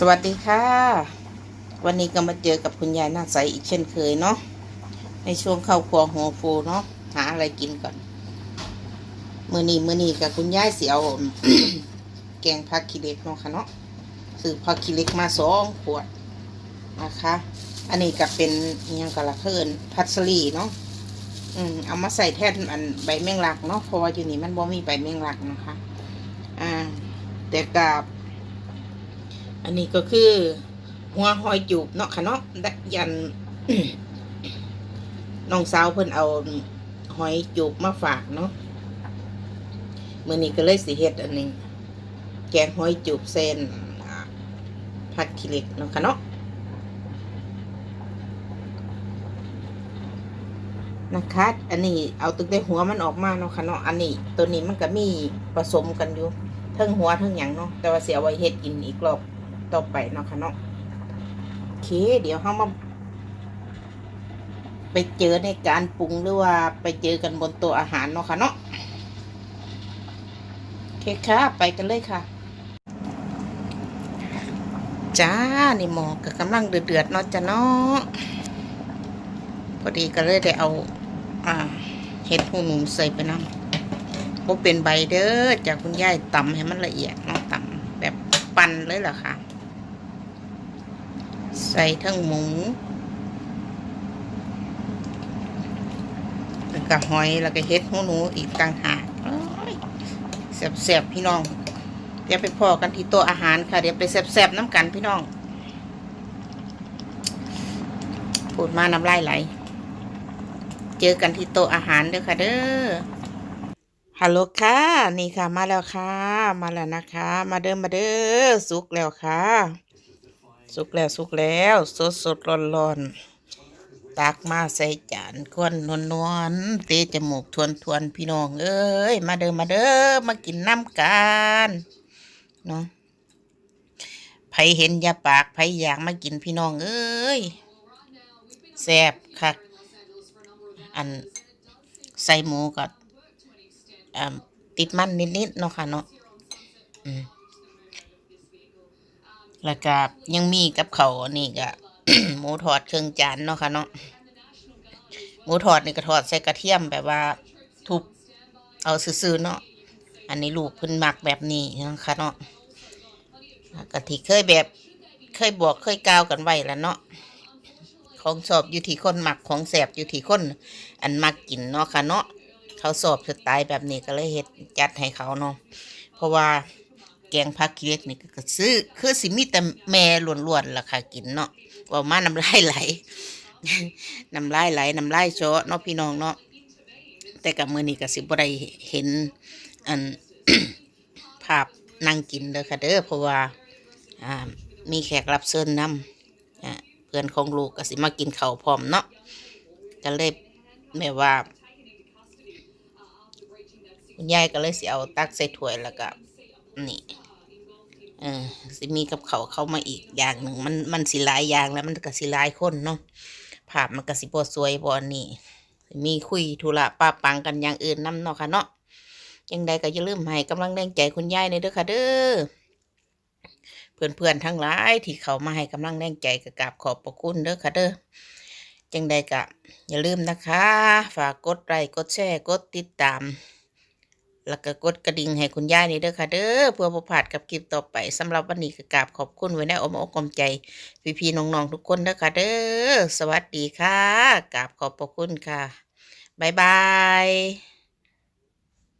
สวัสดีค่ะ วันนี้ก็มาเจอกับคุณยายหน้าใสอีกเช่นเคยเนาะในช่วงเข้าครัวหัวฟูเนาะหาอะไรกินก่อนมือนี้มือนี้กับคุณยายเสียวแกงผักขี้เล็กเนาะค่ะเนาะซื้อผักขี้เล็กมาสองขวดนะคะ อันนี้ก็เป็นยังกะละเคินพัสลีเนาะอืมเอามาใส่แทนอันใบแมงลักเนาะเพราะว่าอยู่นี่มันบ่มีใบแมงลักนะคะ อ่าแต่กับ อันนี้ก็คือ หัวหอยจูบเนาะค่ะเนาะยันน้องสาวเพิ่นเอาหอยจูบมาฝากเนาะมื้อนี้ก็เลยสิเฮ็ดอันนี้ แกงหอยจูบเส้นผัดขี้เหล็กเนาะค่ะเนาะนะคะ อันนี้เอาตึกได้หัวมันออกมาเนาะค่ะเนาะ อันนี้ ตัวนี้มันก็มีผสมกันอยู่ทั้งหัวทั้งหยังเนาะ แต่ว่าเสียไว้เฮ็ดกินอีกรอบ ต่อไปเนาะค่ะเนาะโอเค เดี๋ยวเฮามา ไปเจอในการปรุงหรือว่าไปเจอกันบนต๊ะอาหารเนาะค่ะเนาะโอเคค่ะ ไปกันเลยค่ะ จ้า นี่หมอก็กำลังเดือดๆเนาะจ้ะเนาะพอดีก็เลยได้เอาอ่าเห็ดหูหนูใส่ไปน้ำบ่เป็นใบเด้อจากคุณยายตำให้มันละเอียดเนาะตำแบบปั่นเลยเหรอคะ ใส่ทั้งหมูแล้วก็หอยแล้วก็เห็ดหูหนูอีกต่างหากแซ่บๆพี่น้อง เดี๋ยวไปพอกันที่โต๊ะอาหารค่ะ เดี๋ยวไปแซ่บๆน้ำกันพี่น้องพูดมาน้ำลายไหล เจอกันที่โต๊ะอาหารเด้อค่ะเด้อ ฮัลโหลค่ะ นี่ค่ะมาแล้วค่ะ มาแล้วนะคะ มาเด้อมาเด้อสุกแล้วค่ะ สุกแล้วสุกแล้ว สดสดร้อนร้อนตักมาใส่จานควนนวลนวลเตะจมูกทวนทวนพี่น้องเอ้ยมาเด้อมาเด้อมากินน้ำกันเนาะไผเห็นยาปากไผอยากมากินพี่น้องเอ้ยแซ่บคักอันใส่หมูกับอ่าติดมันนิดๆเนาะค่ะเนาะอืม แล้วก็ยังมีกับเขานี่ก็หมูทอดเครื่องจานเนาะค่ะเนาะหมูทอดนี่ก็ทอดใส่กระเทียมแบบว่าทุบเอาซื่อๆเนาะอันนี้ลูกเพิ่นมักแบบนี้นะคะเนาะกะทิเคยแบบเคยบอกเคยกล่าวกันไว้แล้วเนาะของสอบอยู่ที่คนหมักของแสบอยู่ที่คน อันมักกินเนาะค่ะเนาะเขาสอบสไตล์แบบนี้ก็เลยเฮ็ดจัดให้เขาเนาะเพราะว่า แกงผักขี้เหล็กนี่ก็ซื้อคือสิมีแต่แม่ล้วนๆล่ะค่ะกินเนาะว่ามาน้ำลายไหลน้ำลายไหลน้ำลายโชะเนาะพี่น้องเนาะแต่กับมือนี้ก็สิบ่ได้เห็นอันภาพนั่งกินเด้อค่ะเด้อเพราะว่าอ่ามีแขกรับเชิญนำอ่าเพื่อนของลูกก็สิมากินข้าวพร้อมเนาะก็เลยแม่ว่าคุณยายก็เลยสิเอาตักใส่ถ้วยแล้วก็ นี่เออสิมีกับเขาเข้ามาอีกอย่างหนึ่งมันมันสิลายอย่างแล้วมันก็สิลายคนเนาะภาพมันก็สิบ่สวยบ่อันนี้สิมีคุยธุระป้าปังกันอย่างอื่นนำเนาะค่ะเนาะยังใดก็อย่าลืมให้กำลังแรงใจคุณยายในเด้อค่ะเด้อเพื่อนๆทั้งหลายที่เขามาให้กำลังแรงใจก็กราบขอบพระคุณเด้อค่ะเด้อจังใดก็อย่าลืมนะคะ ฝากกดไลค์กดแชร์กดติดตาม แล้วก็กดกระดิ่งให้คุณย่านี่เด้อค่ะเด้อเพื่อบ่พลาดกับคลิปต่อไปสำหรับวันนี้ก็กราบขอบคุณไว้ในอ้อมอกอ้อมใจ พี่ๆน้องๆทุกคนเด้อค่ะเด้อสวัสดีค่ะกราบขอบพระคุณค่ะบ๊ายบาย